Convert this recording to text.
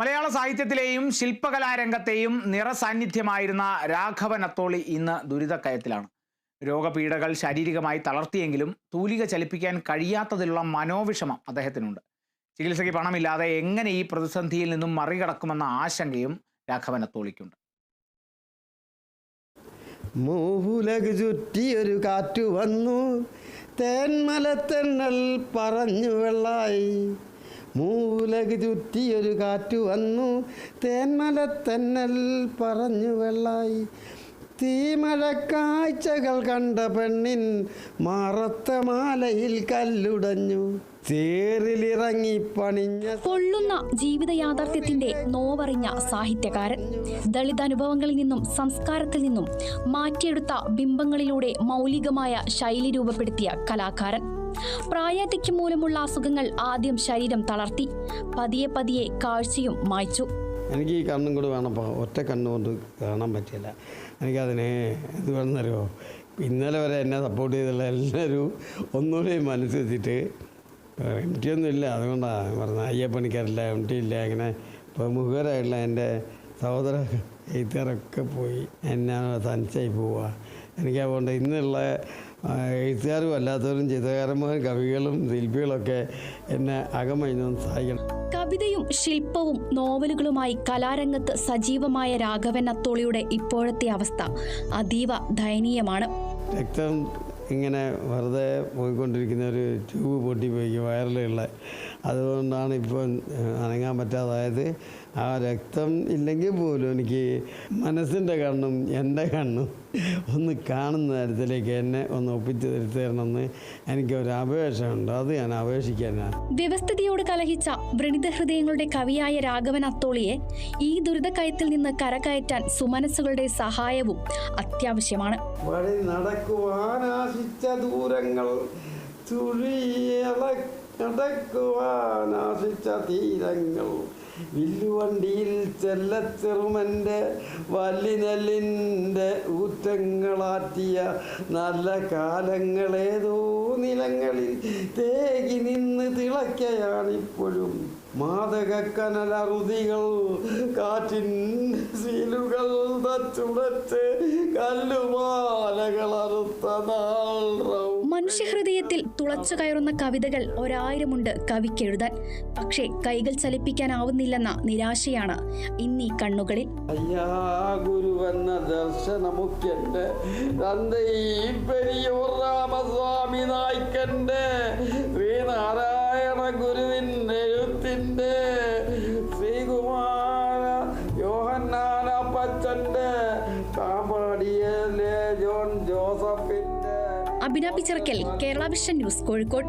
മലയാള സാഹിത്യത്തിലെയും ശില്പകലാരംഗത്തെയും നിറസാന്നിധ്യമായിരുന്ന രാഘവൻ അത്തോളി ഇന്ന് ദുരിതക്കയത്തിലാണ്. രോഗപീഠകൾ ശാരീരികമായി തളർത്തിയെങ്കിലും തൂലിക ചലിപ്പിക്കാൻ കഴിയാത്തതിലുള്ള മനോവിഷമം അദ്ദേഹത്തിനുണ്ട്. ചികിത്സയ്ക്ക് പണമില്ലാതെ എങ്ങനെ ഈ പ്രതിസന്ധിയിൽ നിന്നും മറികടക്കുമെന്ന ആശങ്കയും രാഘവൻ അത്തോളിക്കുണ്ട് ചുറ്റിയൊരു കാറ്റു വന്നു തേന്മലത്തെണ്ണൽ പറഞ്ഞു വെള്ളായി. മൂലക് ചുറ്റിയൊരു കാറ്റു വന്നു. തേന്മല തേന്മലത്തെന്നൽ പറഞ്ഞു വെള്ളായി. തീമഴ കാഴ്ചകൾ കണ്ട പെണ്ണിൻ മാറത്ത മാലയിൽ കല്ലുടഞ്ഞു. തേറിലിറങ്ങി പണിഞ്ഞ പൊള്ളുന്ന ജീവിത യാഥാർത്ഥ്യത്തിന്റെ നോവറിഞ്ഞ സാഹിത്യകാരൻ. ദളിത് അനുഭവങ്ങളിൽ നിന്നും സംസ്കാരത്തിൽ നിന്നും മാറ്റിയെടുത്ത ബിംബങ്ങളിലൂടെ മൗലികമായ ശൈലി രൂപപ്പെടുത്തിയ കലാകാരൻ. പ്രായാധിക്യം മൂലമുള്ള അസുഖങ്ങൾ ആദ്യം ശരീരം തളർത്തി. പതിയെ പതിയെ കാഴ്ചയും മായ്ച്ചു. എനിക്ക് ഈ കണ്ണും കൂടെ വേണപ്പോൾ ഒറ്റ കണ്ണുകൊണ്ട് കാണാൻ പറ്റില്ല എനിക്കതിനെ എന്ത് വേണമെന്നറിയോ? ഇന്നലെ വരെ എന്നെ സപ്പോർട്ട് ചെയ്തുള്ള എല്ലാവരും ഒന്നുകൂടി മനസ്സ് വെച്ചിട്ട് എം ടി ഒന്നും ഇല്ല അതുകൊണ്ടാണ് പറഞ്ഞത് അയ്യപ്പണിക്കാരില്ല എം ടി ഇല്ല അങ്ങനെ പ്രമുഖരായിട്ടുള്ള എന്റെ സഹോദര എഴുത്തുകാരൊക്കെ പോയി. എന്നെ തനിച്ചായി പോവുക. എനിക്ക് അതുകൊണ്ട് ഇന്നുള്ള എഴുത്തുകാരും അല്ലാത്തവരും ചിത്രകാരന്മാരും കവികളും ശില്പികളൊക്കെ എന്നെ അകമഴിഞ്ഞൊന്ന് സഹായിക്കണം. കവിതയും ശില്പവും നോവലുകളുമായി കലാരംഗത്ത് സജീവമായ രാഘവൻ അത്തോളിയുടെ ഇപ്പോഴത്തെ അവസ്ഥ അതീവ ദയനീയമാണ്. രക്തം ഇങ്ങനെ വെറുതെ പോയിക്കൊണ്ടിരിക്കുന്ന ഒരു ട്യൂബ് പൊട്ടിപ്പോയി വയറിലുള്ള അതുകൊണ്ടാണ് ഇപ്പോൾ അനങ്ങാൻ പറ്റാതായത് ആ രക്തം ഇല്ലെങ്കിൽ പോലും എനിക്ക് മനസ്സിന്റെ കണ്ണും എന്റെ കണ്ണും ഒന്ന് കാണുന്ന തരത്തിലേക്ക് എന്നെ ഒന്ന് ഒപ്പിച്ച് തരുത്തി ഒരു എനിക്കൊരു അപേക്ഷയുണ്ട്. അത് ഞാൻ അപേക്ഷിക്കാനാണ് വ്യവസ്ഥിതിയോട് കലഹിച്ച വ്രണിത ഹൃദയങ്ങളുടെ കവിയായ രാഘവൻ അത്തോളിയെ ഈ ദുരിതക്കയത്തിൽ നിന്ന് കരകയറ്റാൻ സുമനസ്സുകളുടെ സഹായവും അത്യാവശ്യമാണ്. വഴി നടക്കുവാൻ ആശിച്ച ദൂരങ്ങൾ നടക്കുവാൻ ആശിച്ച തീരങ്ങൾ വില്ലുവണ്ടിയിൽ ചെല്ലച്ചെറുമന്റെ വല്ലിനെല്ലിന്റെ ഊറ്റങ്ങളാറ്റിയ നല്ല കാലങ്ങളേതോ നിലങ്ങളിൽ തേകി നിന്ന് തിളക്കയാണിപ്പോഴും. മാതകക്കനലറുതികൾ കാറ്റിൻ സീലുകൾ തച്ചുടച്ച് റൗ മനുഷ്യഹൃദയത്തിൽ തുളച്ചു കയറുന്ന കവിതകൾ ഒരായിരമുണ്ട് കവിക്കെഴുതാൻ. പക്ഷേ കൈകൾ ചലിപ്പിക്കാനാവുന്നില്ലെന്ന നിരാശയാണ് ഇന്നീ കണ്ണുകളിൽ. ഗുരുവെന്ന ജോൺ ജോസഫിന്റെ അഭിന പിച്ചറക്കൽ കേരള വിഷൻ ന്യൂസ് കോഴിക്കോട്.